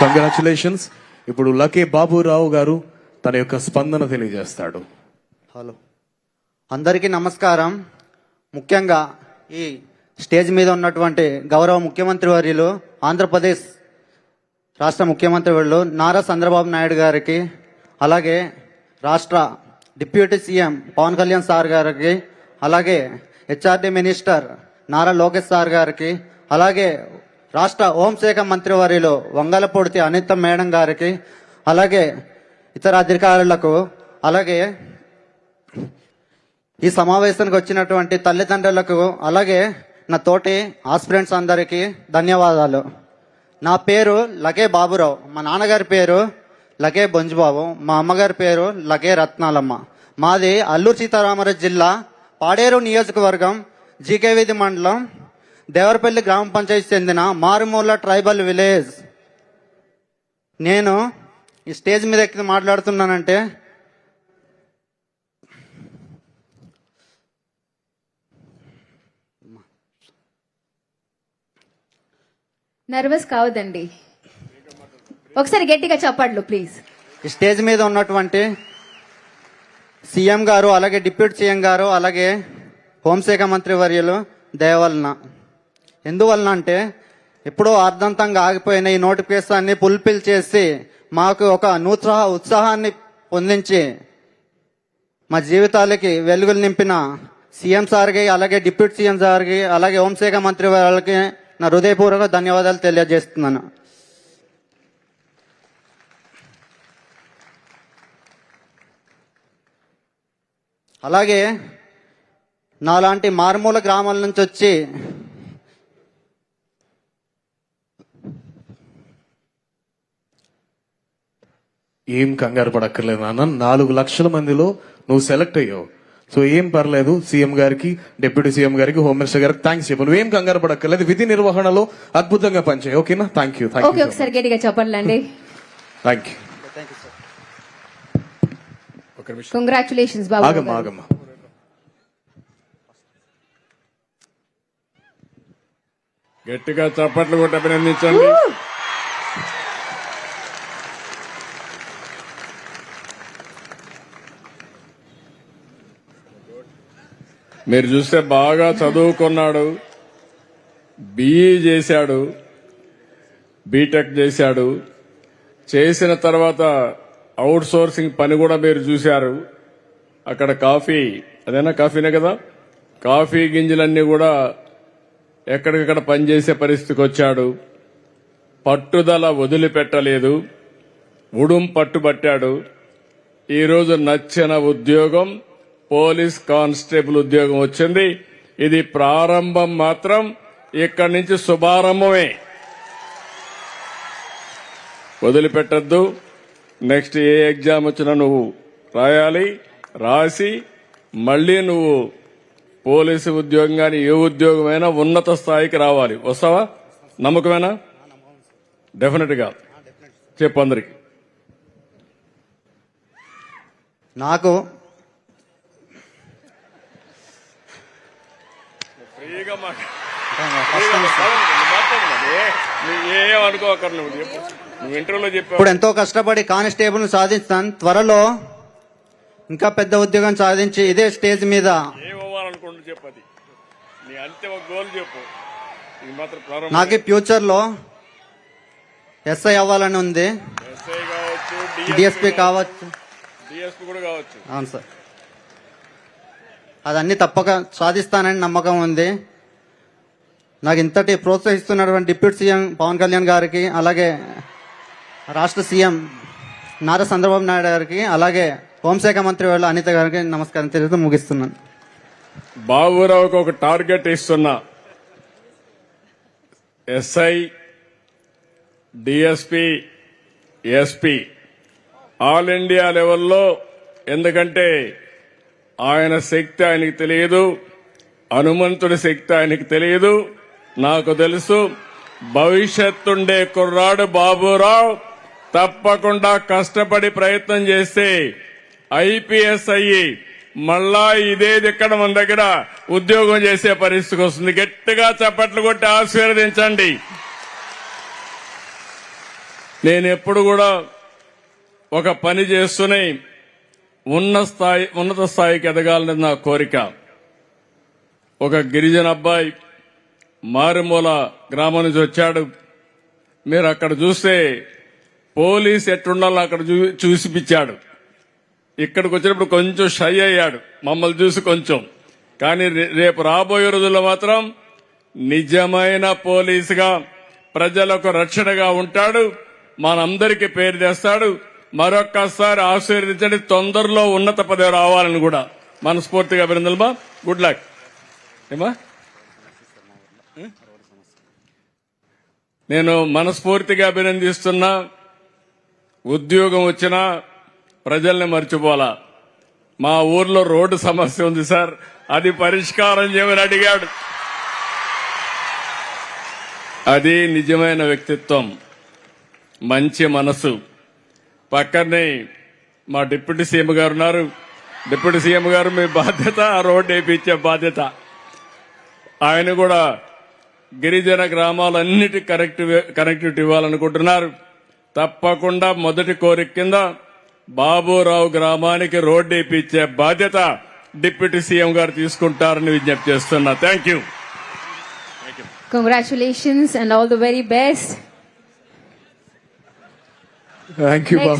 Congratulations ఇప్పుడు లకే బాబురావు గారు తన యొక్క స్పందన తెలియజేస్తాడు. హలో. అందరికీ నమస్కారం. ముఖ్యంగా ఈ స్టేజ్ మీద ఉన్నటువంటి గౌరవ ముఖ్యమంత్రి వర్యులు ఆంధ్రప్రదేశ్ రాష్ట్ర ముఖ్యమంత్రి వర్యులు నారా చంద్రబాబు నాయుడు గారికి అలాగే రాష్ట్ర deputy CM Pavan Kalyan sir గారికి అలాగే HRD minister Nara Lokesh sir గారికి అలాగే రాష్ట్ర హోంశాఖ మంత్రి వర్యులు వంగలపూడితి అనిత మేడం గారికి అలాగే ఇతర అధికారులకు అలాగే ఈ సమావేశానికి వచ్చినటువంటి తల్లిదండ్రులకు అలాగే నా తోటి ఆస్పిరెంట్స్ అందరికీ ధన్యవాదాలు. నా పేరు లగే బాబురావు. మా నాన్నగారి పేరు లగే బొంజుబాబు. మా అమ్మగారి పేరు లగే రత్నాలమ్మ. మాది అల్లూరు సీతారామరాజు జిల్లా పాడేరు నియోజకవర్గం జీకే వీధి మండలం దేవరపల్లి గ్రామ పంచాయతీ చెందిన మారుమూల ట్రైబల్ విలేజ్. నేను ఈ స్టేజ్ మీద ఎక్కి మాట్లాడుతున్నానంటే నర్వస్ కావద్దండి. ఒకసారి గట్టిగా చెప్పండి ప్లీజ్. ఈ స్టేజ్ మీద ఉన్నటువంటి సీఎం గారు అలాగే డిప్యూటీ సీఎం గారు అలాగే హోంశాఖ మంత్రి వర్యులు దయవలన ఎందువలన అంటే ఎప్పుడో అర్ధంతంగా ఆగిపోయిన ఈ నోటిఫికేషన్ని ఫుల్ఫిల్ చేసి మాకు ఒక నూతన ఉత్సాహాన్ని పొందించి మా జీవితాలకి వెలుగులు నింపిన సీఎం సార్కి అలాగే డిప్యూటీ సీఎం సార్కి అలాగే హోంశాఖ మంత్రి వాళ్ళకి నా హృదయపూర్వక ధన్యవాదాలు తెలియజేస్తున్నాను. అలాగే నాలాంటి మారుమూల గ్రామాల నుంచి వచ్చి ఏం కంగారు పడక్కర్లేదు నాన్న. నాలుగు లక్షల మందిలో నువ్వు సెలెక్ట్ అయ్యావు. సో ఏం పర్లేదు సీఎం గారికి డిప్యూటీ సీఎం గారికి హోమ్ మినిస్టర్ గారికి థ్యాంక్స్ చెప్పు నువ్వేం కంగారు పడక్కర్లేదు విధి నిర్వహణలో అద్భుతంగా పనిచేయి. ఓకేనా? Thank you thank okay you ఒకసారి గట్టిగా చెప్పండి థ్యాంక్ యూ కంగ్రాచులేషన్స్ బాబు. ఆగమ్మా ఆగమ్మా. గట్టిగా చప్పట్లు కొట్టి అభినందించండి. మీరు చూస్తే బాగా చదువుకున్నాడు బీఈ చేశాడు బీటెక్ చేశాడు. చేసిన తర్వాత అవుట్ సోర్సింగ్ పని కూడా మీరు చూశారు. అక్కడ కాఫీ అదేనా కాఫీనే కదా? కాఫీ గింజలన్నీ కూడా ఎక్కడికక్కడ పనిచేసే పరిస్థితికి వచ్చాడు. పట్టుదల వదిలిపెట్టలేదు. ఉడుం పట్టుబట్టాడు. ఈరోజు నచ్చిన ఉద్యోగం పోలీస్ కానిస్టేబుల్ ఉద్యోగం వచ్చింది. ఇది ప్రారంభం మాత్రం ఇక్కడి నుంచి శుభారంభమే. వదిలిపెట్టద్దు. నెక్స్ట్ ఏ ఎగ్జామ్ వచ్చినా నువ్వు రాయాలి రాసి మళ్ళీ నువ్వు పోలీసు ఉద్యోగం కానీ ఏ ఉద్యోగమైనా ఉన్నత స్థాయికి రావాలి. వస్తావా? నమ్మకమేనా? డెఫినెట్గా. చెప్పు అందరికి. నాకు ఫ్రీగా ఏమనుకోకరు నువ్వు? చెప్పు. నువ్వు ఇంటర్వ్యూలో చెప్పావు. ఇప్పుడు ఎంతో కష్టపడి కానిస్టేబుల్ సాధిస్తాను త్వరలో ఇంకా పెద్ద ఉద్యోగం సాధించి ఇదే స్టేజ్ మీద ఏమవ్వాలనుకుంటు గోల్ చెప్పు. ఇది మాత్రం నాకు ఫ్యూచర్లో ఎస్ఐ అవ్వాలని ఉంది. డిఎస్పీ కావచ్చు. డిఎస్పీ కూడా కావచ్చు. అవును సార్. అదన్నీ తప్పక సాధిస్తానని నమ్మకం ఉంది. నాకు ఇంతటి ప్రోత్సహిస్తున్నటువంటి డిప్యూటీ సీఎం పవన్ కళ్యాణ్ గారికి అలాగే రాష్ట్ర సీఎం నారా చంద్రబాబు నాయుడు గారికి అలాగే హోంశాఖ మంత్రి వాళ్ళు అనిత గారికి నమస్కారం తెలుగుతూ ముగిస్తున్నాను. బాబురావుకు ఒక టార్గెట్ ఇస్తున్నా. SI DSP SP. All India లెవెల్లో ఎందుకంటే ఆయన శక్తి ఆయనకి తెలియదు హనుమంతుడి శక్తి ఆయనకి తెలియదు. నాకు తెలుసు భవిష్యత్తుండే కుర్రాడు బాబురావు తప్పకుండా కష్టపడి ప్రయత్నం చేస్తే ఐపీఎస్ అయ్యి మళ్ళా ఇదేది ఇక్కడ మన దగ్గర ఉద్యోగం చేసే పరిస్థితికి వస్తుంది. గట్టిగా చప్పట్లు కొట్టి ఆశీర్వదించండి. నేను ఎప్పుడు కూడా ఒక పని చేస్తున్నాయి ఉన్న స్థాయి ఉన్నత స్థాయికి ఎదగాలని నా కోరిక. ఒక గిరిజన అబ్బాయి మారుమూల గ్రామం నుంచి వచ్చాడు. మీరు అక్కడ చూస్తే పోలీస్ ఎట్టుండాలో అక్కడ చూ- ఇక్కడికి వచ్చినప్పుడు కొంచెం షై అయ్యాడు. మమ్మల్ని చూసి కొంచెం. కానీ రే- రేపు రాబోయే రోజుల్లో మాత్రం నిజమైన పోలీసుగా ప్రజలకు రక్షణగా ఉంటాడు. మనందరికీ పేరు తెస్తాడు. మరొక్కసారి ఆశీర్వదించండి. తొందరలో ఉన్నత పదవి రావాలని కూడా మనస్ఫూర్తిగా అభినందనమా గుడ్ లక్ ఏమా? నేను మనస్ఫూర్తిగా అభినందిస్తున్నా ఉద్యోగం వచ్చినా ప్రజల్ని మర్చిపోలా మా ఊర్లో రోడ్డు సమస్య ఉంది సార్. అది పరిష్కారం చేయమని అడిగాడు. అది నిజమైన వ్యక్తిత్వం. మంచి మనసు. పక్కనే మా డిప్యూటీ సీఎం గారు ఉన్నారు. డిప్యూటీ సీఎం గారు మీ బాధ్యత రోడ్డు వేయించే బాధ్యత. ఆయన కూడా గిరిజన గ్రామాలన్నిటి కరెక్ట్ కనెక్టివిటీ ఇవ్వాలనుకుంటున్నారు. తప్పకుండా మొదటి కోరిక కింద బాబురావు గ్రామానికి రోడ్డు వేయించే బాధ్యత డిప్యూటీ సీఎం గారు తీసుకుంటారని విజ్ఞప్తి చేస్తున్నా. Thank you congratulations and all the very best thank you Next. Babu